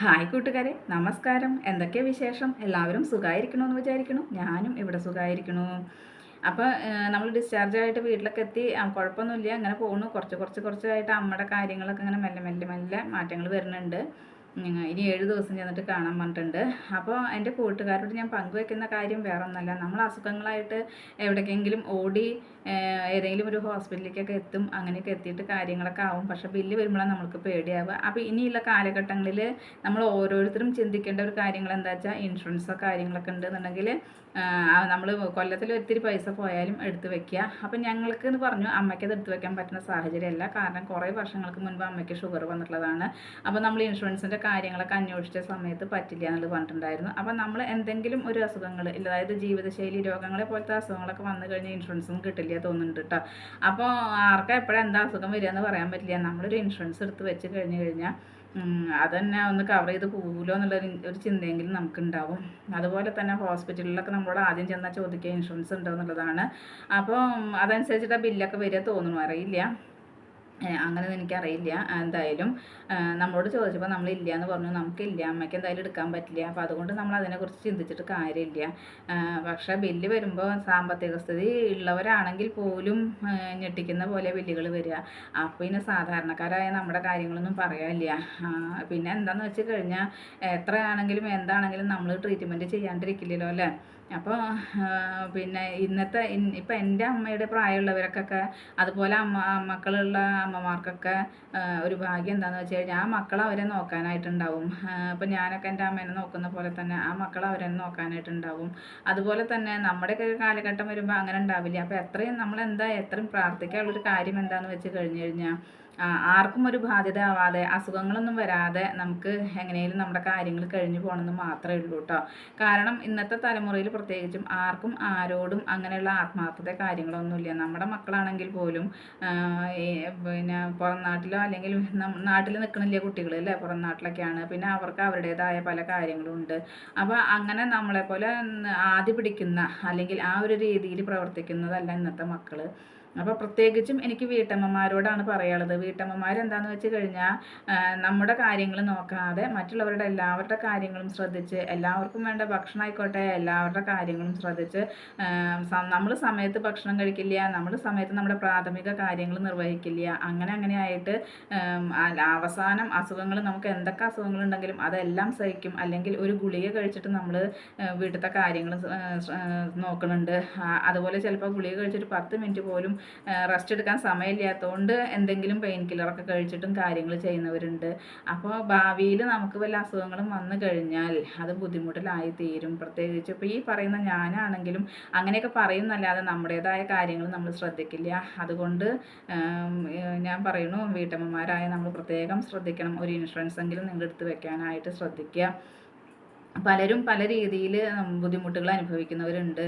Hi കൂട്ടുകാരെ നമസ്കാരം. എന്തൊക്കെ വിശേഷം? എല്ലാവരും സുഖമായിരിക്കണമെന്ന് വിചാരിക്കണു ഞാനും ഇവിടെ സുഖമായിരിക്കണു അപ്പോൾ നമ്മൾ ഡിസ്ചാർജ് ആയിട്ട് വീട്ടിലൊക്കെ എത്തി. കുഴപ്പമൊന്നുമില്ല. അങ്ങനെ പോകുന്നു കുറച്ച് കുറച്ച് കുറച്ചായിട്ട് അമ്മയുടെ കാര്യങ്ങളൊക്കെ ഇങ്ങനെ മെല്ലെ മെല്ലെ മെല്ലെ മാറ്റങ്ങൾ വരുന്നുണ്ട്. ഇനി ഏഴ് ദിവസം ചെന്നിട്ട് കാണാൻ പറഞ്ഞിട്ടുണ്ട്. അപ്പോൾ എന്റെ കൂട്ടുകാരോട് ഞാൻ പങ്കുവെക്കുന്ന കാര്യം വേറെ ഒന്നല്ല നമ്മൾ അസുഖങ്ങളായിട്ട് എവിടേക്കെങ്കിലും ഓടി ഏതെങ്കിലും ഒരു ഹോസ്പിറ്റലിലേക്കൊക്കെ എത്തും അങ്ങനെയൊക്കെ എത്തിയിട്ട് കാര്യങ്ങളൊക്കെ ആവും. പക്ഷേ ബില്ല് വരുമ്പോഴാണ് നമ്മൾക്ക് പേടിയാവുക. അപ്പോൾ ഇനിയുള്ള കാലഘട്ടങ്ങളിൽ നമ്മൾ ഓരോരുത്തരും ചിന്തിക്കേണ്ട ഒരു കാര്യങ്ങൾ എന്താ വെച്ചാൽ ഇൻഷുറൻസോ കാര്യങ്ങളൊക്കെ ഉണ്ടെന്നുണ്ടെങ്കിൽ നമ്മൾ കൊല്ലത്തിൽ ഒത്തിരി പൈസ പോയാലും എടുത്ത് വെക്കുക അപ്പം ഞങ്ങൾക്ക് എന്ന് പറഞ്ഞു അമ്മയ്ക്ക് അത് എടുത്ത് വെക്കാൻ പറ്റുന്ന സാഹചര്യമല്ല. കാരണം കുറേ വർഷങ്ങൾക്ക് മുൻപ് അമ്മയ്ക്ക് ഷുഗർ വന്നിട്ടുള്ളതാണ്. അപ്പോൾ നമ്മൾ ഇൻഷുറൻസിന്റെ കാര്യങ്ങളൊക്കെ അന്വേഷിച്ച സമയത്ത് പറ്റില്ല എന്നുള്ളത് പറഞ്ഞിട്ടുണ്ടായിരുന്നു. അപ്പം നമ്മൾ എന്തെങ്കിലും ഒരു അസുഖങ്ങൾ അതായത് ജീവിതശൈലി രോഗങ്ങളെ പോലത്തെ അസുഖങ്ങളൊക്കെ വന്നു കഴിഞ്ഞാൽ ഇൻഷുറൻസും കിട്ടില്ല തോന്നുന്നുണ്ട് കേട്ടോ അപ്പോൾ ആർക്കാ എന്താ അസുഖം വരിക എന്ന് പറയാൻ പറ്റില്ല. നമ്മളൊരു ഇൻഷുറൻസ് എടുത്ത് വെച്ച് കഴിഞ്ഞ് കഴിഞ്ഞാൽ അതന്നെ ഒന്ന് കവർ ചെയ്ത് പോകുമല്ലോ എന്നുള്ള ഒരു ചിന്തയെങ്കിലും നമുക്കുണ്ടാവും. അതുപോലെ തന്നെ ഹോസ്പിറ്റലിലൊക്കെ നമ്മൾ ആദ്യം ചെന്നാൽ ചോദിക്കുക ഇൻഷുറൻസ് ഉണ്ടോ എന്നുള്ളതാണ്. അപ്പോൾ അതനുസരിച്ചിട്ട് ആ ബില്ലൊക്കെ വരിക തോന്നുന്നു. അറിയില്ല. അങ്ങനെ എനിക്കറിയില്ല. എന്തായാലും നമ്മളോട് ചോദിച്ചപ്പോൾ നമ്മൾ ഇല്ല എന്ന് പറഞ്ഞു. നമുക്കില്ല അമ്മയ്ക്ക് എന്തായാലും എടുക്കാൻ പറ്റില്ല. അപ്പോൾ അതുകൊണ്ട് നമ്മൾ അതിനെക്കുറിച്ച് ചിന്തിച്ചിട്ട് കാര്യമില്ല. പക്ഷേ ബില്ല് വരുമ്പോൾ സാമ്പത്തിക സ്ഥിതി ഉള്ളവരാണെങ്കിൽ പോലും ഞെട്ടിക്കുന്ന പോലെ ബില്ലുകൾ വരിക. അപ്പോൾ പിന്നെ സാധാരണക്കാരായ നമ്മുടെ കാര്യങ്ങളൊന്നും പറയാനില്ല. പിന്നെ എന്താണെന്ന് വെച്ച് കഴിഞ്ഞാൽ എത്രയാണെങ്കിലും എന്താണെങ്കിലും നമ്മൾ ട്രീറ്റ്മെന്റ് ചെയ്യാണ്ടിരിക്കില്ലല്ലോ അല്ലേ? അപ്പോൾ പിന്നെ ഇന്നത്തെ ഇപ്പം എന്റെ അമ്മയുടെ പ്രായമുള്ളവർക്കൊക്കെ അതുപോലെ അമ്മ മക്കളുള്ള അമ്മമാർക്കൊക്കെ ഒരു ഭാഗ്യം എന്താണെന്ന് വെച്ച് കഴിഞ്ഞാൽ ആ മക്കൾ അവരെ നോക്കാനായിട്ടുണ്ടാവും. അപ്പം ഞാനൊക്കെ എന്റെ അമ്മേനെ നോക്കുന്ന പോലെ തന്നെ ആ മക്കൾ അവരെ നോക്കാനായിട്ടുണ്ടാവും. അതുപോലെ തന്നെ നമ്മുടെയൊക്കെ കാലഘട്ടം വരുമ്പോൾ അങ്ങനെ ഉണ്ടാവില്ല. അപ്പോൾ എത്രയും നമ്മൾ എന്താ എത്രയും പ്രാർത്ഥിക്കാനുള്ളൊരു കാര്യം എന്താണെന്ന് വെച്ച് കഴിഞ്ഞ് കഴിഞ്ഞാൽ ആർക്കും ഒരു ബാധ്യത ആവാതെ അസുഖങ്ങളൊന്നും വരാതെ നമുക്ക് എങ്ങനെയും നമ്മുടെ കാര്യങ്ങൾ കഴിഞ്ഞു പോകണമെന്ന് മാത്രമേ ഉള്ളൂ കേട്ടോ. കാരണം ഇന്നത്തെ തലമുറയിൽ പ്രത്യേകിച്ചും ആർക്കും ആരോടും അങ്ങനെയുള്ള ആത്മാർത്ഥത കാര്യങ്ങളൊന്നുമില്ല. നമ്മുടെ മക്കളാണെങ്കിൽ പോലും പിന്നെ പുറം നാട്ടിലോ അല്ലെങ്കിൽ നാട്ടിൽ നിൽക്കണില്ല കുട്ടികൾ അല്ലേ? പുറം നാട്ടിലൊക്കെയാണ്. പിന്നെ അവർക്ക് അവരുടേതായ പല കാര്യങ്ങളും ഉണ്ട്. അപ്പോൾ അങ്ങനെ നമ്മളെ പോലെ ആദ്യ പിടിക്കുന്ന അല്ലെങ്കിൽ ആ ഒരു രീതിയിൽ പ്രവർത്തിക്കുന്നതല്ല ഇന്നത്തെ മക്കൾ അപ്പോൾ പ്രത്യേകിച്ചും എനിക്ക് വീട്ടമ്മമാരോടാണ് പറയാനുള്ളത്. വീട്ടമ്മമാർ എന്താണെന്ന് വെച്ച് കഴിഞ്ഞാൽ നമ്മുടെ കാര്യങ്ങൾ നോക്കാതെ മറ്റുള്ളവരുടെ എല്ലാവരുടെ കാര്യങ്ങളും ശ്രദ്ധിച്ച് എല്ലാവർക്കും വേണ്ട ഭക്ഷണം ആയിക്കോട്ടെ എല്ലാവരുടെ കാര്യങ്ങളും ശ്രദ്ധിച്ച് നമ്മൾ സമയത്ത് ഭക്ഷണം കഴിക്കില്ല നമ്മൾ സമയത്ത് നമ്മുടെ പ്രാഥമിക കാര്യങ്ങൾ നിർവഹിക്കില്ല അങ്ങനെ അങ്ങനെ ആയിട്ട് അവസാനം അസുഖങ്ങൾ നമുക്ക് എന്തൊക്കെ അസുഖങ്ങളുണ്ടെങ്കിലും അതെല്ലാം സഹിക്കും. അല്ലെങ്കിൽ ഒരു ഗുളിക കഴിച്ചിട്ട് നമ്മൾ വീട്ടിലത്തെ കാര്യങ്ങൾ നോക്കുന്നുണ്ട്. അതുപോലെ ചിലപ്പോൾ ഗുളിക കഴിച്ചിട്ട് പത്ത് മിനിറ്റ് പോലും റെസ്റ്റ് എടുക്കാൻ സമയമില്ലാത്തതുകൊണ്ട് എന്തെങ്കിലും പെയിൻ കില്ലറൊക്കെ കഴിച്ചിട്ടും കാര്യങ്ങൾ ചെയ്യുന്നവരുണ്ട്. അപ്പോൾ ഭാവിയിൽ നമുക്ക് വല്ല അസുഖങ്ങളും വന്നു കഴിഞ്ഞാൽ അത് ബുദ്ധിമുട്ടിലായി തീരും. പ്രത്യേകിച്ച് ഇപ്പോൾ ഈ പറയുന്ന ഞാനാണെങ്കിലും അങ്ങനെയൊക്കെ പറയുന്നല്ലാതെ നമ്മുടേതായ കാര്യങ്ങൾ നമ്മൾ ശ്രദ്ധിക്കില്ല. അതുകൊണ്ട് ഞാൻ പറയുന്നു വീട്ടമ്മമാരായ നമ്മൾ പ്രത്യേകം ശ്രദ്ധിക്കണം. ഒരു ഇൻഷുറൻസ് എങ്കിലും നിങ്ങൾ എടുത്ത് വെക്കാനായിട്ട് ശ്രദ്ധിക്കുക. പലരും പല രീതിയിൽ ബുദ്ധിമുട്ടുകൾ അനുഭവിക്കുന്നവരുണ്ട്.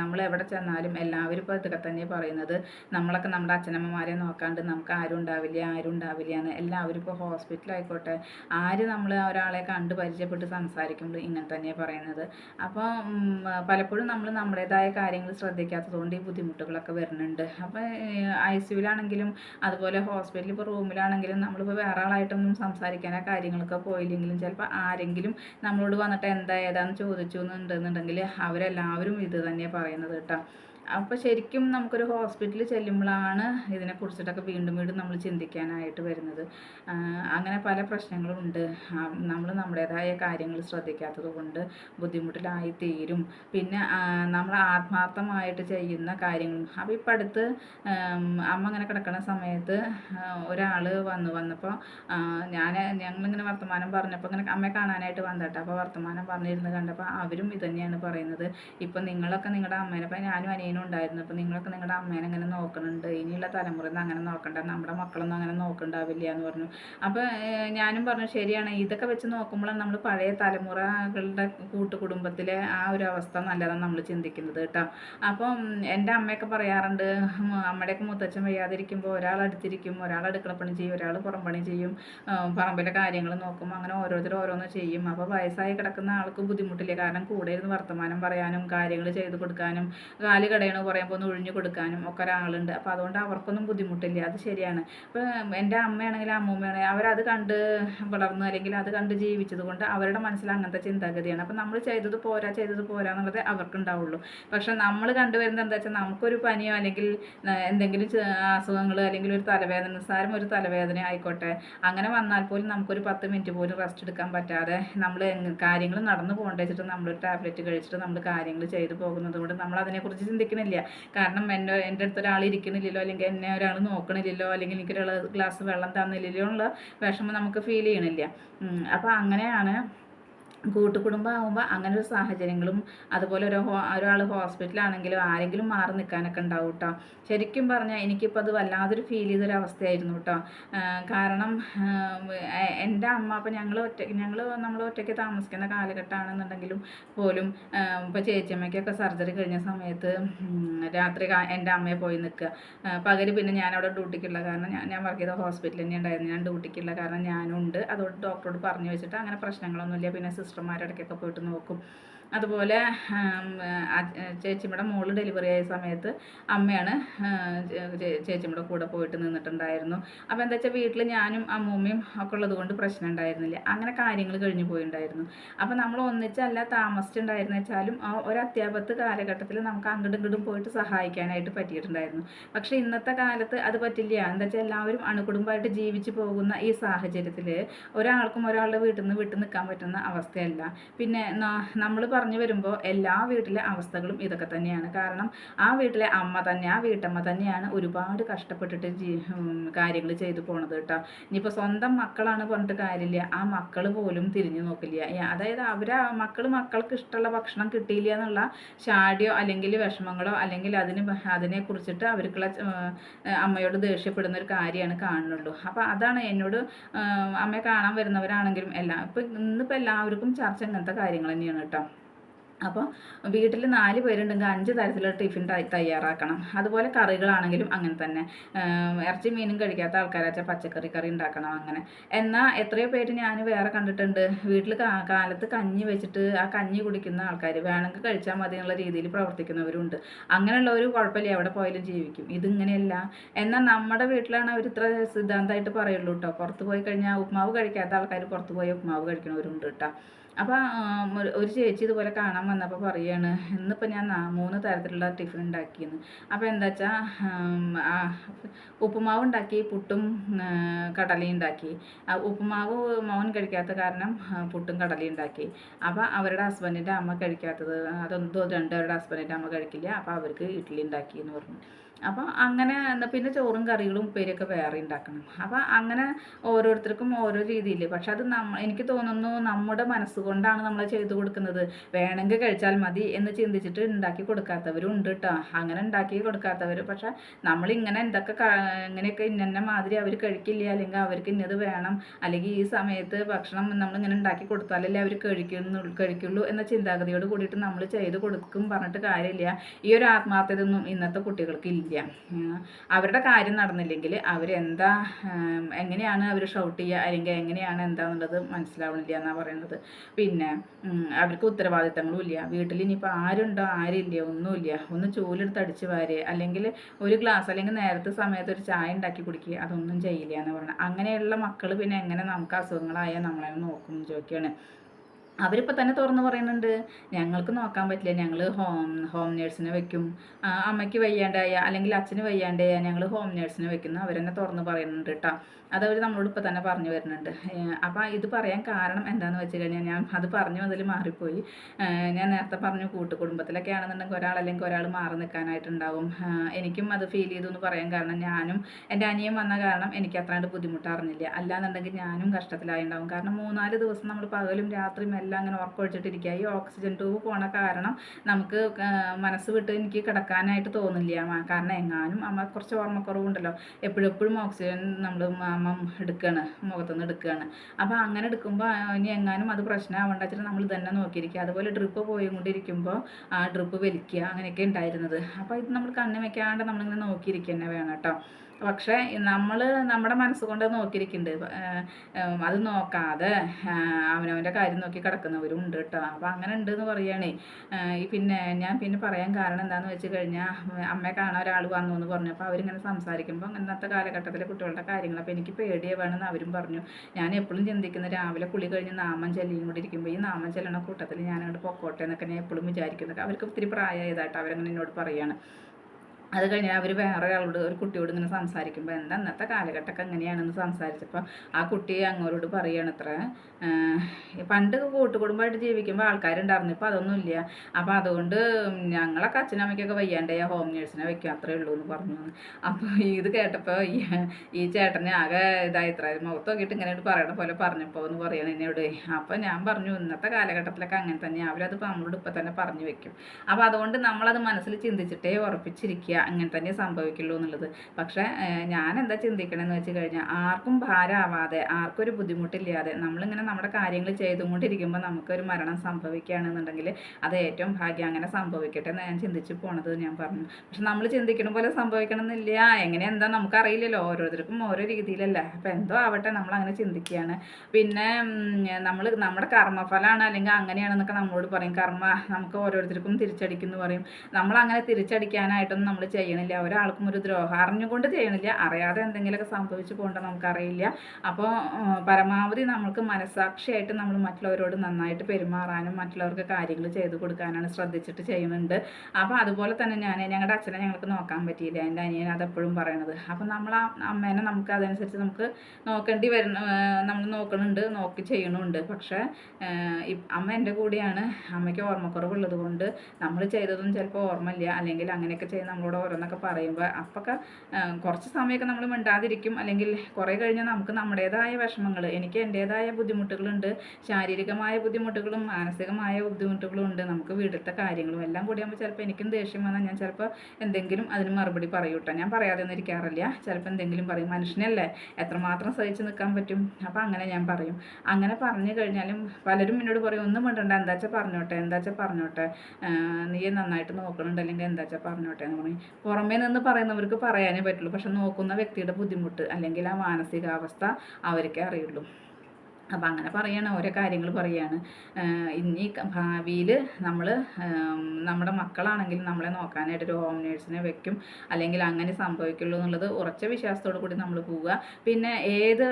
നമ്മൾ എവിടെ ചെന്നാലും എല്ലാവരും ഇപ്പോൾ ഇതൊക്കെ തന്നെ പറയുന്നത്. നമ്മളൊക്കെ നമ്മുടെ അച്ഛനമ്മമാരെ നോക്കാണ്ട് നമുക്ക് ആരും ഉണ്ടാവില്ല ആരും ഉണ്ടാവില്ല എന്ന് എല്ലാവരും ഇപ്പോൾ ഹോസ്പിറ്റലായിക്കോട്ടെ ആര് നമ്മൾ ഒരാളെ കണ്ട് പരിചയപ്പെട്ട് സംസാരിക്കുമ്പോൾ ഇങ്ങനെ തന്നെയാണ് പറയുന്നത്. അപ്പോൾ പലപ്പോഴും നമ്മൾ നമ്മുടേതായ കാര്യങ്ങൾ ശ്രദ്ധിക്കാത്തതുകൊണ്ട് ഈ ബുദ്ധിമുട്ടുകളൊക്കെ വരുന്നുണ്ട്. അപ്പോൾ ഐ സിയുലാണെങ്കിലും അതുപോലെ ഹോസ്പിറ്റലിൽ ഇപ്പോൾ റൂമിലാണെങ്കിലും നമ്മളിപ്പോൾ വേറെ ആളായിട്ടൊന്നും സംസാരിക്കാനോ കാര്യങ്ങളൊക്കെ പോയില്ലെങ്കിലും ചിലപ്പോൾ ആരെങ്കിലും നമ്മളോട് വന്നിട്ട് എന്താ ഏതാന്ന് ചോദിച്ചു എന്നുണ്ടെന്നുണ്ടെങ്കിൽ അവരെല്ലാവരും ഇത് തന്നെയാണ് പറയുന്നത് കേട്ടോ. അപ്പോൾ ശരിക്കും നമുക്കൊരു ഹോസ്പിറ്റലിൽ ചെല്ലുമ്പോഴാണ് ഇതിനെക്കുറിച്ചിട്ടൊക്കെ വീണ്ടും വീണ്ടും നമ്മൾ ചിന്തിക്കാനായിട്ട് വരുന്നത്. അങ്ങനെ പല പ്രശ്നങ്ങളും ഉണ്ട്. നമ്മൾ നമ്മുടേതായ കാര്യങ്ങൾ ശ്രദ്ധിക്കാത്തത് കൊണ്ട് ബുദ്ധിമുട്ടിലായി തീരും. പിന്നെ നമ്മൾ ആത്മാർത്ഥമായിട്ട് ചെയ്യുന്ന കാര്യങ്ങൾ അപ്പോൾ ഇപ്പം അടുത്ത് അമ്മ അങ്ങനെ കിടക്കുന്ന സമയത്ത് ഒരാൾ വന്നു. വന്നപ്പോൾ ഞാൻ ഞങ്ങളിങ്ങനെ വർത്തമാനം പറഞ്ഞപ്പോൾ ഇങ്ങനെ അമ്മയെ കാണാനായിട്ട് വന്നിട്ട് അപ്പോൾ വർത്തമാനം പറഞ്ഞിരുന്ന് കണ്ടപ്പോൾ അവരും ഇതുതന്നെയാണ് പറയുന്നത്. ഇപ്പം നിങ്ങളൊക്കെ നിങ്ങളുടെ അമ്മേനെ അപ്പം ഞാനും അനിയനും ഉണ്ടായിരുന്നു അപ്പോൾ നിങ്ങളൊക്കെ നിങ്ങളുടെ അമ്മേനെ അങ്ങനെ നോക്കുന്നുണ്ട് ഇനിയുള്ള തലമുറയിൽ അങ്ങനെ നോക്കണ്ട. നമ്മുടെ മക്കളൊന്നും അങ്ങനെ നോക്കണ്ടാവില്ല എന്ന് പറഞ്ഞു അപ്പോൾ ഞാനും പറഞ്ഞു ശരിയാണ്. ഇതൊക്കെ വെച്ച് നോക്കുമ്പോഴാണ് നമ്മൾ പഴയ തലമുറകളുടെ കൂട്ടുകുടുംബത്തിലെ ആ ഒരു അവസ്ഥ നല്ലതാണ് നമ്മൾ ചിന്തിക്കുന്നത് കേട്ടോ. അപ്പം എന്റെ അമ്മയൊക്കെ പറയാറുണ്ട് അമ്മയുടെയൊക്കെ മുത്തച്ഛൻ വയ്യാതിരിക്കുമ്പോൾ ഒരാൾ അടുത്തിരിക്കും ഒരാൾ അടുക്കളപ്പണി ചെയ്യും ഒരാൾ പുറംപണി ചെയ്യും പറമ്പിലെ കാര്യങ്ങൾ നോക്കും അങ്ങനെ ഓരോരുത്തർ ഓരോന്ന് ചെയ്യും. അപ്പോൾ വയസ്സായി കിടക്കുന്ന ആൾക്ക് ബുദ്ധിമുട്ടില്ല? കാരണം കൂടെ ഇരുന്ന് വർത്തമാനം പറയാനും കാര്യങ്ങൾ ചെയ്ത് കൊടുക്കാനും കാൽ കട രേണു പറയുമ്പോൾ ഒന്ന് ഒഴിഞ്ഞു കൊടുക്കാനും ഒക്കെ ഒരാളുണ്ട്. അപ്പോൾ അതുകൊണ്ട് അവർക്കൊന്നും ബുദ്ധിമുട്ടില്ല. അത് ശരിയാണ്. ഇപ്പോൾ എന്റെ അമ്മയാണെങ്കിൽ അമ്മൂമ്മയാണെങ്കിൽ അവരത് കണ്ട് വളർന്നു അല്ലെങ്കിൽ അത് കണ്ട് ജീവിച്ചത് കൊണ്ട് അവരുടെ മനസ്സിൽ അങ്ങനത്തെ ചിന്താഗതിയാണ്. അപ്പോൾ നമ്മൾ ചെയ്തത് പോരാ ചെയ്തത് പോരാ എന്നുള്ളത് അവർക്കുണ്ടാവുള്ളൂ. പക്ഷെ നമ്മൾ കണ്ടുവരുന്നത് എന്താ വെച്ചാൽ നമുക്കൊരു പനിയോ അല്ലെങ്കിൽ എന്തെങ്കിലും അസുഖങ്ങൾ അല്ലെങ്കിൽ ഒരു തലവേദന നിസ്സാരം ഒരു തലവേദന ആയിക്കോട്ടെ. അങ്ങനെ വന്നാൽ പോലും നമുക്കൊരു പത്ത് മിനിറ്റ് പോലും റെസ്റ്റ് എടുക്കാൻ പറ്റാതെ നമ്മൾ കാര്യങ്ങൾ നടന്നു പോകേണ്ട വെച്ചിട്ട് നമ്മൾ ടാബ്ലറ്റ് കഴിച്ചിട്ട് നമ്മൾ കാര്യങ്ങൾ ചെയ്തു പോകുന്നത് കൊണ്ട് നമ്മൾ അതിനെക്കുറിച്ച് ചിന്തിക്കണില്ല കാരണം എന്റെ എന്റെ അടുത്ത് ഒരാൾ ഇരിക്കണില്ലല്ലോ അല്ലെങ്കിൽ എന്നെ ഒരാൾ നോക്കണില്ലല്ലോ അല്ലെങ്കിൽ എനിക്കൊരാൾ ഗ്ലാസ് വെള്ളം തന്നില്ലല്ലോ എന്നുള്ള വിഷമം നമുക്ക് ഫീൽ ചെയ്യണില്ല. അപ്പോൾ അങ്ങനെയാണ് കൂട്ടുകുടുംബം ആകുമ്പോൾ അങ്ങനെ ഒരു സാഹചര്യങ്ങളും അതുപോലെ ഒരു ഒരാൾ ഹോസ്പിറ്റലാണെങ്കിലും ആരെങ്കിലും മാറി നിൽക്കാനൊക്കെ ഉണ്ടാവും കേട്ടോ ശരിക്കും പറഞ്ഞാൽ എനിക്കിപ്പോൾ അത് വല്ലാതൊരു ഫീൽ ചെയ്തൊരു അവസ്ഥയായിരുന്നു കേട്ടോ കാരണം എന്റെ അമ്മ അപ്പം ഞങ്ങൾ ഒറ്റ ഞങ്ങൾ നമ്മൾ ഒറ്റയ്ക്ക് താമസിക്കുന്ന കാലഘട്ടമാണെന്നുണ്ടെങ്കിലും പോലും ഇപ്പോൾ ചേച്ചിയമ്മയ്ക്കൊക്കെ സർജറി കഴിഞ്ഞ സമയത്ത് രാത്രി എന്റെ അമ്മയെ പോയി നിൽക്കുക പകൽ പിന്നെ ഞാനവിടെ ഡ്യൂട്ടിക്കുള്ള കാരണം ഞാൻ ഞാൻ വർക്ക് ചെയ്ത ഹോസ്പിറ്റലിൽ തന്നെ ഉണ്ടായിരുന്നു ഞാൻ ഡ്യൂട്ടിക്കുള്ള കാരണം ഞാനുണ്ട്. അതുകൊണ്ട് ഡോക്ടറോട് പറഞ്ഞു വെച്ചിട്ട് അങ്ങനെ പ്രശ്നങ്ങളൊന്നുമില്ല. പിന്നെ സിസ്റ്റർമാരുടെ ഇടയ്ക്കൊക്കെ പോയിട്ട് നോക്കും. അതുപോലെ ചേച്ചിയുടെ മോൾ ഡെലിവറി ആയ സമയത്ത് അമ്മയാണ് ചേച്ചിയുടെ കൂടെ പോയിട്ട് നിന്നിട്ടുണ്ടായിരുന്നു. അപ്പോൾ എന്താ വെച്ചാൽ വീട്ടിൽ ഞാനും അമ്മൂമ്മയും ഒക്കെ ഉള്ളത് കൊണ്ട് പ്രശ്നം ഉണ്ടായിരുന്നില്ല. അങ്ങനെ കാര്യങ്ങൾ കഴിഞ്ഞു പോയിണ്ടായിരുന്നു. അപ്പോൾ നമ്മൾ ഒന്നിച്ചല്ല താമസിച്ചിട്ടുണ്ടായിരുന്നു വെച്ചാലും ഒരു അത്യാപത്ത് കാലഘട്ടത്തിൽ നമുക്ക് അങ്ങോട്ടും ഇങ്ങോട്ടും പോയിട്ട് സഹായിക്കാനായിട്ട് പറ്റിയിട്ടുണ്ടായിരുന്നു. പക്ഷേ ഇന്നത്തെ കാലത്ത് അത് പറ്റില്ല. എന്താ വെച്ചാൽ എല്ലാവരും അണുകുടുംബമായിട്ട് ജീവിച്ചു പോകുന്ന ഈ സാഹചര്യത്തിൽ ഒരാൾക്കും ഒരാളുടെ വീട്ടിൽ നിന്ന് വിട്ടു നിൽക്കാൻ പറ്റുന്ന അവസ്ഥയല്ല. പിന്നെ നമ്മൾ പറഞ്ഞു വരുമ്പോൾ എല്ലാ വീട്ടിലെ അവസ്ഥകളും ഇതൊക്കെ തന്നെയാണ്. കാരണം ആ വീട്ടിലെ അമ്മ തന്നെ ആ വീട്ടമ്മ തന്നെയാണ് ഒരുപാട് കഷ്ടപ്പെട്ടിട്ട് കാര്യങ്ങൾ ചെയ്തു പോണത് കേട്ടോ ഇനിയിപ്പോൾ സ്വന്തം മക്കളാണ് പറഞ്ഞിട്ട് കാര്യമില്ല. ആ മക്കൾ പോലും തിരിഞ്ഞു നോക്കില്ല. അതായത് അവർ മക്കൾ മക്കൾക്ക് ഇഷ്ടമുള്ള ഭക്ഷണം കിട്ടിയില്ല എന്നുള്ള ഷാഡിയോ അല്ലെങ്കിൽ വിഷമങ്ങളോ അല്ലെങ്കിൽ അതിന് അതിനെ കുറിച്ചിട്ട് അവർക്കുള്ള അമ്മയോട് ദേഷ്യപ്പെടുന്ന ഒരു കാര്യമാണ് കാണുന്നുള്ളൂ. അപ്പോൾ അതാണ് എന്നോട് അമ്മയെ കാണാൻ വരുന്നവരാണെങ്കിലും എല്ലാം ഇപ്പം ഇന്നിപ്പോൾ എല്ലാവർക്കും ചർച്ച ഇങ്ങനത്തെ കാര്യങ്ങൾ തന്നെയാണ് കേട്ടോ അപ്പോൾ വീട്ടിൽ നാല് പേരുണ്ടെങ്കിൽ അഞ്ച് തരത്തിലുള്ള ടിഫിൻ തയ്യാറാക്കണം. അതുപോലെ കറികളാണെങ്കിലും അങ്ങനെ തന്നെ. ഇറച്ചി മീനും കഴിക്കാത്ത ആൾക്കാരാച്ചാൽ പച്ചക്കറി കറി ഉണ്ടാക്കണം അങ്ങനെ. എന്നാൽ എത്രയോ പേര് ഞാൻ വേറെ കണ്ടിട്ടുണ്ട്. വീട്ടിൽ കാലത്ത് കഞ്ഞി വെച്ചിട്ട് ആ കഞ്ഞി കുടിക്കുന്ന ആൾക്കാർ വേണമെങ്കിൽ കഴിച്ചാൽ മതി എന്നുള്ള രീതിയിൽ പ്രവർത്തിക്കുന്നവരുണ്ട്. അങ്ങനെയുള്ളവർ കുഴപ്പമില്ല. എവിടെ പോയാലും ജീവിക്കും. ഇതിങ്ങനെയല്ല. എന്നാൽ നമ്മുടെ വീട്ടിലാണ് അവർ ഇത്ര സിദ്ധാന്തമായിട്ട് പറയുള്ളൂ കേട്ടോ പുറത്ത് പോയി കഴിഞ്ഞാൽ ഉപ്മാവ് കഴിക്കാത്ത ആൾക്കാർ പുറത്ത് പോയി ഉപ്മാവ് കഴിക്കുന്നവരുണ്ട് കേട്ടോ അപ്പോൾ ഒരു ചേച്ചി ഇതുപോലെ കാണാൻ വന്നപ്പോൾ പറയാണ് ഇന്നിപ്പോൾ ഞാൻ മൂന്ന് തരത്തിലുള്ള ടിഫിൻ ഉണ്ടാക്കിയെന്ന്. അപ്പോൾ എന്താ വെച്ചാൽ ഉപ്പുമാവ് ഉണ്ടാക്കി പുട്ടും കടലയും ഉണ്ടാക്കി. ഉപ്പുമാവ് മോൻ കഴിക്കാത്ത കാരണം പുട്ടും കടലയും ഉണ്ടാക്കി. അപ്പോൾ അവരുടെ ഹസ്ബൻഡിന്റെ അമ്മ കഴിക്കാത്തത് അതൊന്നും രണ്ടുപേരുടെ ഹസ്ബൻഡിന്റെ അമ്മ കഴിക്കില്ല. അപ്പോൾ അവർക്ക് ഇഡ്ഡലി ഉണ്ടാക്കി എന്ന് പറഞ്ഞു. അപ്പോൾ അങ്ങനെ പിന്നെ ചോറും കറികളും ഉപ്പേരിയൊക്കെ വേറെ ഉണ്ടാക്കണം അപ്പോൾ അങ്ങനെ ഓരോരുത്തർക്കും ഓരോ രീതിയിൽ പക്ഷെ അത് നമ്മ എനിക്ക് തോന്നുന്നു നമ്മുടെ മനസ്സുകൊണ്ടാണ് നമ്മൾ ചെയ്തു കൊടുക്കുന്നത്. വേണമെങ്കിൽ കഴിച്ചാൽ മതി എന്ന് ചിന്തിച്ചിട്ട് ഉണ്ടാക്കി കൊടുക്കാത്തവരും ഉണ്ട് കേട്ടോ അങ്ങനെ ഉണ്ടാക്കി കൊടുക്കാത്തവർ പക്ഷെ നമ്മളിങ്ങനെ എന്തൊക്കെ ഇങ്ങനെയൊക്കെ ഇന്ന മാതിരി അവർ കഴിക്കില്ല? അല്ലെങ്കിൽ അവർക്ക് ഇന്നത് വേണം. അല്ലെങ്കിൽ ഈ സമയത്ത് ഭക്ഷണം നമ്മളിങ്ങനെ ഉണ്ടാക്കി കൊടുത്താലല്ലേ അവർ കഴിക്കുന്നു കഴിക്കുള്ളൂ എന്ന ചിന്താഗതിയോട് കൂടിയിട്ട് നമ്മൾ ചെയ്ത് കൊടുക്കും പറഞ്ഞിട്ട് കാര്യമില്ല. ഈ ഒരു ആത്മാർത്ഥതയൊന്നും ഇന്നത്തെ കുട്ടികൾക്ക് ഇല്ല. അവരുടെ കാര്യം നടന്നില്ലെങ്കിൽ അവരെന്താ എങ്ങനെയാണ് അവർ ഷൗട്ട് ചെയ്യുക? അല്ലെങ്കിൽ എങ്ങനെയാണ് എന്താണെന്നുള്ളത് മനസ്സിലാവണില്ല എന്നാണ് പറയുന്നത് പിന്നെ അവർക്ക് ഉത്തരവാദിത്തങ്ങളും ഇല്ല. വീട്ടിൽ ഇനിയിപ്പോൾ ആരുണ്ടോ? ആരില്ല ഒന്നുമില്ല. ഒന്ന് ചൂലെടുത്ത് അടിച്ച് വാരുക അല്ലെങ്കിൽ ഒരു ഗ്ലാസ് അല്ലെങ്കിൽ നേരത്തെ സമയത്ത് ഒരു ചായ ഉണ്ടാക്കി കുടിക്കുക അതൊന്നും ചെയ്യില്ല എന്ന് പറയുന്നത് അങ്ങനെയുള്ള മക്കൾ പിന്നെ എങ്ങനെ നമുക്ക് അസുഖങ്ങളായാൽ നമ്മളെ നോക്കും ചോദിക്കുകയാണ്. അവരിപ്പോൾ തന്നെ തുറന്ന് പറയുന്നുണ്ട് ഞങ്ങൾക്ക് നോക്കാൻ പറ്റില്ല ഞങ്ങൾ ഹോം ഹോം നേഴ്സിനെ വെക്കും. അമ്മയ്ക്ക് വയ്യാണ്ടായ അല്ലെങ്കിൽ അച്ഛന് വയ്യാണ്ടായ ഞങ്ങൾ ഹോം നേഴ്സിനെ വെക്കുന്നു. അവരെന്നെ തുറന്ന് പറയുന്നുണ്ട് കേട്ടോ അതവർ നമ്മളോട് ഇപ്പോൾ തന്നെ പറഞ്ഞു വരുന്നുണ്ട്. അപ്പോൾ ഇത് പറയാൻ കാരണം എന്താണെന്ന് വെച്ച് കഴിഞ്ഞാൽ ഞാൻ അത് പറഞ്ഞു അതിൽ മാറിപ്പോയി. ഞാൻ നേരത്തെ പറഞ്ഞു കൂട്ടുകുടുംബത്തിലൊക്കെ ആണെന്നുണ്ടെങ്കിൽ ഒരാൾ അല്ലെങ്കിൽ ഒരാൾ മാറി നിൽക്കാനായിട്ടുണ്ടാവും. എനിക്കും അത് ഫീൽ ചെയ്തു എന്ന് പറയാൻ കാരണം ഞാനും എന്റെ അനിയൻ വന്ന കാരണം എനിക്ക് അത്രാണ്ട് ബുദ്ധിമുട്ടറിഞ്ഞില്ല. അല്ലാന്നുണ്ടെങ്കിൽ ഞാനും കഷ്ടത്തിലായിണ്ടാവും. കാരണം മൂന്നാൽ ദിവസം നമ്മൾ പകലും രാത്രിയും എല്ലാം അങ്ങനെ ഉറക്കൊഴിച്ചിട്ടിരിക്കുക ഈ ഓക്സിജൻ ട്യൂബ് പോണ കാരണം നമുക്ക് മനസ്സ് വിട്ട് എനിക്ക് കിടക്കാനായിട്ട് തോന്നില്ല. കാരണം എങ്ങാനും അമ്മ കുറച്ച് ഓർമ്മക്കുറവുണ്ടല്ലോ. എപ്പോഴും എപ്പോഴും ഓക്സിജൻ നമ്മൾ അമ്മ എടുക്കുകയാണ് മുഖത്തുനിന്ന് എടുക്കുകയാണ് അപ്പോൾ അങ്ങനെ എടുക്കുമ്പോൾ ഇനി എങ്ങാനും അത് പ്രശ്നമാവേണ്ട വെച്ചിട്ട് നമ്മൾ തന്നെ നോക്കിയിരിക്കുക. അതുപോലെ ഡ്രിപ്പ് പോയി കൊണ്ടിരിക്കുമ്പോൾ ആ ഡ്രിപ്പ് വലിക്കുക അങ്ങനെയൊക്കെ ഉണ്ടായിരുന്നത്. അപ്പോൾ ഇത് നമ്മൾ കണ്ണ് വെക്കാണ്ട് നമ്മളിങ്ങനെ നോക്കിയിരിക്കുക തന്നെ വേണം കേട്ടോ. പക്ഷേ നമ്മൾ നമ്മുടെ മനസ്സുകൊണ്ട് നോക്കിയിരിക്കുന്നുണ്ട് അത് നോക്കാതെ അവനവന്റെ കാര്യം നോക്കി കിടക്കുന്നവരും ഉണ്ട് കേട്ടോ അപ്പോൾ അങ്ങനെ ഉണ്ട് എന്ന് പറയുകയാണേ പിന്നെ ഞാൻ പിന്നെ പറയാൻ കാരണം എന്താണെന്ന് വെച്ച് കഴിഞ്ഞാൽ അമ്മയെ കാണാൻ ഒരാൾ വന്നു എന്ന് പറഞ്ഞപ്പോൾ അവരിങ്ങനെ സംസാരിക്കുമ്പോൾ ഇന്നത്തെ കാലഘട്ടത്തിലെ കുട്ടികളുടെ കാര്യങ്ങൾ അപ്പോൾ എനിക്ക് പേടിയേ വേണമെന്ന് അവരും പറഞ്ഞു. ഞാൻ എപ്പോഴും ചിന്തിക്കുന്ന രാവിലെ കുളി കഴിഞ്ഞ് നാമം ചെല്ലിയും കൂടി ഇരിക്കുമ്പോൾ ഈ നാമം ചെല്ലണ കൂട്ടത്തിൽ ഞാനങ്ങോട്ട് പൊക്കോട്ടെ എന്നൊക്കെ ഞാൻ എപ്പോഴും വിചാരിക്കുന്നത് അവർക്ക് ഒത്തിരി പ്രായമായതായിട്ട് അവരങ്ങനെ എന്നോട് പറയുകയാണ് അത് കഴിഞ്ഞാൽ അവർ വേറെ ഒരാളോട് ഒരു കുട്ടിയോട് ഇങ്ങനെ സംസാരിക്കുമ്പോൾ എന്താ അന്നത്തെ കാലഘട്ടമൊക്കെ എങ്ങനെയാണെന്ന് സംസാരിച്ചപ്പോൾ ആ കുട്ടി അങ്ങോരോട് പറയുകയാണ് അത്ര പണ്ട് കൂട്ടുകുടുംബമായിട്ട് ജീവിക്കുമ്പോൾ ആൾക്കാരുണ്ടായിരുന്നു ഇപ്പോൾ അതൊന്നുമില്ല അപ്പോൾ അതുകൊണ്ട് ഞങ്ങളൊക്കെ അച്ഛനമ്മയ്ക്കൊക്കെ വയ്യാണ്ടേ ഹോം നേഴ്സിനെ വെക്കും അത്രേ ഉള്ളൂ എന്ന് പറഞ്ഞു. അപ്പോൾ ഇത് കേട്ടപ്പോൾ ഈ ഈ ചേട്ടനെ ആകെ ഇതായി ഇത്ര മുഖത്ത് നോക്കിയിട്ട് ഇങ്ങനെ പറയണ പോലെ പറഞ്ഞപ്പോൾ എന്ന് പറയണം എന്നോട്. അപ്പോൾ ഞാൻ പറഞ്ഞു ഇന്നത്തെ കാലഘട്ടത്തിലൊക്കെ അങ്ങനെ തന്നെ അവരത് നമ്മളോട് ഇപ്പം തന്നെ പറഞ്ഞു വെക്കും. അപ്പോൾ അതുകൊണ്ട് നമ്മളത് മനസ്സിൽ ചിന്തിച്ചിട്ടേ ഉറപ്പിച്ചിരിക്കുക അങ്ങനെ തന്നെ സംഭവിക്കുള്ളൂ എന്നുള്ളത്. പക്ഷേ ഞാൻ എന്താ ചിന്തിക്കണമെന്ന് വെച്ച് കഴിഞ്ഞാൽ ആർക്കും ഭാരമാവാതെ ആർക്കും ഒരു ബുദ്ധിമുട്ടില്ലാതെ നമ്മളിങ്ങനെ നമ്മുടെ കാര്യങ്ങൾ ചെയ്തുകൊണ്ടിരിക്കുമ്പോൾ നമുക്കൊരു മരണം സംഭവിക്കുകയാണെന്നുണ്ടെങ്കിൽ അത് ഏറ്റവും ഭാഗ്യം അങ്ങനെ സംഭവിക്കട്ടെ എന്ന് ഞാൻ ചിന്തിച്ച് പോണത് ഞാൻ പറഞ്ഞു. പക്ഷെ നമ്മൾ ചിന്തിക്കണ പോലെ സംഭവിക്കണമെന്നില്ല എങ്ങനെ എന്താ നമുക്കറിയില്ലല്ലോ. ഓരോരുത്തർക്കും ഓരോ രീതിയിലല്ല. അപ്പം എന്തോ ആവട്ടെ നമ്മൾ അങ്ങനെ ചിന്തിക്കുകയാണ്. പിന്നെ നമ്മൾ നമ്മുടെ കർമ്മഫലമാണ് അല്ലെങ്കിൽ അങ്ങനെയാണെന്നൊക്കെ നമ്മളോട് പറയും. കർമ്മ നമുക്ക് ഓരോരുത്തർക്കും തിരിച്ചടിക്കുന്നു പറയും. നമ്മൾ അങ്ങനെ തിരിച്ചടിക്കാനായിട്ടൊന്നും നമ്മൾ ചെയ്യണില്ല ഒരാൾക്കും ഒരു ദ്രോഹം അറിഞ്ഞുകൊണ്ട് ചെയ്യണില്ല അറിയാതെ എന്തെങ്കിലുമൊക്കെ സംഭവിച്ചു പോകേണ്ടത് നമുക്കറിയില്ല. അപ്പോൾ പരമാവധി നമ്മൾക്ക് മനസാക്ഷിയായിട്ട് നമ്മൾ മറ്റുള്ളവരോട് നന്നായിട്ട് പെരുമാറാനും മറ്റുള്ളവർക്ക് കാര്യങ്ങൾ ചെയ്തു കൊടുക്കാനാണ് ശ്രദ്ധിച്ചിട്ട് ചെയ്യുന്നുണ്ട്. അപ്പോൾ അതുപോലെ തന്നെ ഞാൻ ഞങ്ങളുടെ അച്ഛനെ ഞങ്ങൾക്ക് നോക്കാൻ പറ്റിയില്ല എന്റെ അനിയൻ അതെപ്പോഴും പറയണത്. അപ്പോൾ നമ്മൾ ആ അമ്മേനെ നമുക്ക് അതനുസരിച്ച് നമുക്ക് നോക്കേണ്ടി വരുന്ന നമ്മൾ നോക്കണുണ്ട് നോക്കി ചെയ്യണമുണ്ട് പക്ഷേ അമ്മ എന്റെ കൂടെയാണ് അമ്മയ്ക്ക് ഓർമ്മക്കുറവുള്ളത് കൊണ്ട് നമ്മൾ ചെയ്തതും ചിലപ്പോൾ ഓർമ്മയില്ല. അല്ലെങ്കിൽ അങ്ങനെയൊക്കെ ചെയ്ത് നമ്മളോട് ഓരോന്നൊക്കെ പറയുമ്പോൾ അപ്പൊക്കെ കുറച്ച് സമയമൊക്കെ നമ്മൾ മിണ്ടാതിരിക്കും. അല്ലെങ്കിൽ കുറേ കഴിഞ്ഞാൽ നമുക്ക് നമ്മുടേതായ വിഷമങ്ങൾ എനിക്ക് എന്റേതായ ബുദ്ധിമുട്ടുകളുണ്ട് ശാരീരികമായ ബുദ്ധിമുട്ടുകളും മാനസികമായ ബുദ്ധിമുട്ടുകളും ഉണ്ട് നമുക്ക് വീട്ടിലത്തെ കാര്യങ്ങളും എല്ലാം കൂടി ആകുമ്പോൾ ചിലപ്പോൾ എനിക്കും ദേഷ്യം വന്നാൽ ഞാൻ ചിലപ്പോൾ എന്തെങ്കിലും അതിന് മറുപടി പറയൂ ഞാൻ പറയാതെ ഒന്നും ചിലപ്പോൾ എന്തെങ്കിലും പറയും മനുഷ്യനല്ലേ എത്രമാത്രം സഹിച്ച് നിൽക്കാൻ പറ്റും? അപ്പം അങ്ങനെ ഞാൻ പറയും. അങ്ങനെ പറഞ്ഞു കഴിഞ്ഞാലും പലരും എന്നോട് പറയും ഒന്നും മിണ്ടണ്ട എന്താച്ചാ പറഞ്ഞോട്ടെ എന്താച്ചാ പറഞ്ഞോട്ടെ നീ നന്നായിട്ട് നോക്കണുണ്ട് അല്ലെങ്കിൽ എന്താച്ചാ പറഞ്ഞോട്ടെ എന്ന് പറയും. പുറമേ നിന്ന് പറയുന്നവർക്ക് പറയാനേ പറ്റുള്ളൂ. പക്ഷെ നോക്കുന്ന വ്യക്തിയുടെ ബുദ്ധിമുട്ട് അല്ലെങ്കിൽ ആ മാനസികാവസ്ഥ അവർക്കേ അറിയുള്ളൂ. അപ്പം അങ്ങനെ പറയാണ് ഓരോ കാര്യങ്ങൾ പറയാണ്. ഇനി ഭാവിയിൽ നമ്മൾ നമ്മുടെ മക്കളാണെങ്കിൽ നമ്മളെ നോക്കാനായിട്ട് ഒരു ഹോം നേഴ്സിനെ വെക്കും. അല്ലെങ്കിൽ അങ്ങനെ സംഭവിക്കുള്ളൂ എന്നുള്ളത് ഉറച്ച വിശ്വാസത്തോടു കൂടി നമ്മൾ പോവുക. പിന്നെ ഏത്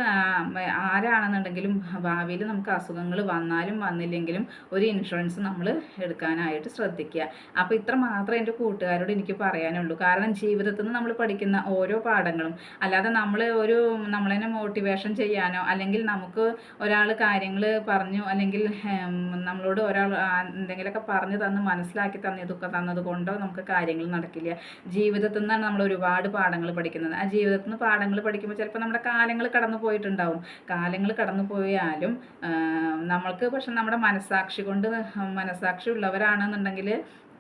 ആരാണെന്നുണ്ടെങ്കിലും ഭാവിയിൽ നമുക്ക് അസുഖങ്ങൾ വന്നാലും വന്നില്ലെങ്കിലും ഒരു ഇൻഷുറൻസ് നമ്മൾ എടുക്കാനായിട്ട് ശ്രദ്ധിക്കുക. അപ്പോൾ ഇത്ര മാത്രമേ എന്റെ കൂട്ടുകാരോട് എനിക്ക് പറയാനുള്ളൂ. കാരണം ജീവിതത്തിൽ നിന്ന് നമ്മൾ പഠിക്കുന്ന ഓരോ പാഠങ്ങളും അല്ലാതെ നമ്മൾ ഒരു നമ്മളതിനെ മോട്ടിവേഷൻ ചെയ്യാനോ അല്ലെങ്കിൽ നമുക്ക് ഒരാൾ കാര്യങ്ങൾ പറഞ്ഞു അല്ലെങ്കിൽ നമ്മളോട് ഒരാൾ എന്തെങ്കിലുമൊക്കെ പറഞ്ഞു തന്ന് മനസ്സിലാക്കി തന്നതൊക്കെ തന്നത് കൊണ്ടോ നമുക്ക് കാര്യങ്ങൾ നടക്കില്ല. ജീവിതത്തിൽ നിന്നാണ് നമ്മൾ ഒരുപാട് പാഠങ്ങൾ പഠിക്കുന്നത്. ആ ജീവിതത്തിൽ നിന്ന് പാഠങ്ങൾ പഠിക്കുമ്പോൾ ചിലപ്പോൾ നമ്മുടെ കാലങ്ങൾ കടന്നു പോയിട്ടുണ്ടാവും. കാലങ്ങൾ കടന്നു പോയാലും നമ്മൾക്ക് പക്ഷെ നമ്മുടെ മനസ്സാക്ഷി കൊണ്ട് മനസ്സാക്ഷി ഉള്ളവരാണെന്നുണ്ടെങ്കിൽ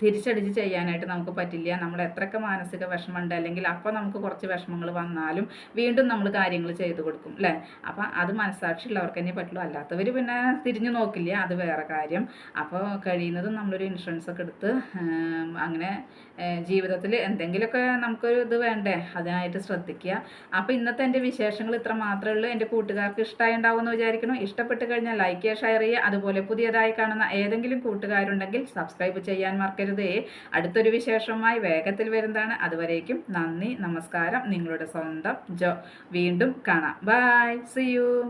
തിരിച്ചടിച്ച് ചെയ്യാനായിട്ട് നമുക്ക് പറ്റില്ല. നമ്മൾ എത്രയൊക്കെ മാനസിക വിഷമമുണ്ട് അല്ലെങ്കിൽ അപ്പോൾ നമുക്ക് കുറച്ച് വിഷമങ്ങൾ വന്നാലും വീണ്ടും നമ്മൾ കാര്യങ്ങൾ ചെയ്തു കൊടുക്കും അല്ലേ? അപ്പം അത് മനസ്സാക്ഷി ഉള്ളവർക്ക് തന്നെ പറ്റുള്ളൂ. അല്ലാത്തവർ പിന്നെ തിരിഞ്ഞു നോക്കില്ല അത് വേറെ കാര്യം. അപ്പോൾ കഴിയുന്നതും നമ്മളൊരു ഇൻഷുറൻസ് ഒക്കെ എടുത്ത് അങ്ങനെ ജീവിതത്തിൽ എന്തെങ്കിലുമൊക്കെ നമുക്കൊരു ഇത് വേണ്ടേ? അതിനായിട്ട് ശ്രദ്ധിക്കുക. അപ്പോൾ ഇന്നത്തെ എന്റെ വിശേഷങ്ങൾ ഇത്ര മാത്രമേ ഉള്ളൂ. എന്റെ കൂട്ടുകാർക്ക് ഇഷ്ടമായി ഉണ്ടാവുമെന്ന് വിചാരിക്കണം ഇഷ്ടപ്പെട്ട് കഴിഞ്ഞാൽ ലൈക്ക് ചെയ്യുക ഷെയർ ചെയ്യുക. അതുപോലെ പുതിയതായി കാണുന്ന ഏതെങ്കിലും കൂട്ടുകാരുണ്ടെങ്കിൽ സബ്സ്ക്രൈബ് ചെയ്യാൻ മറക്കരുത്. മറക്കരുതേ അടുത്തൊരു വിശേഷമായി വേഗത്തിൽ വരുന്നതാണ്. അതുവരേക്കും നന്ദി നമസ്കാരം. നിങ്ങളുടെ സ്വന്തം ജോ. വീണ്ടും കാണാം. By C U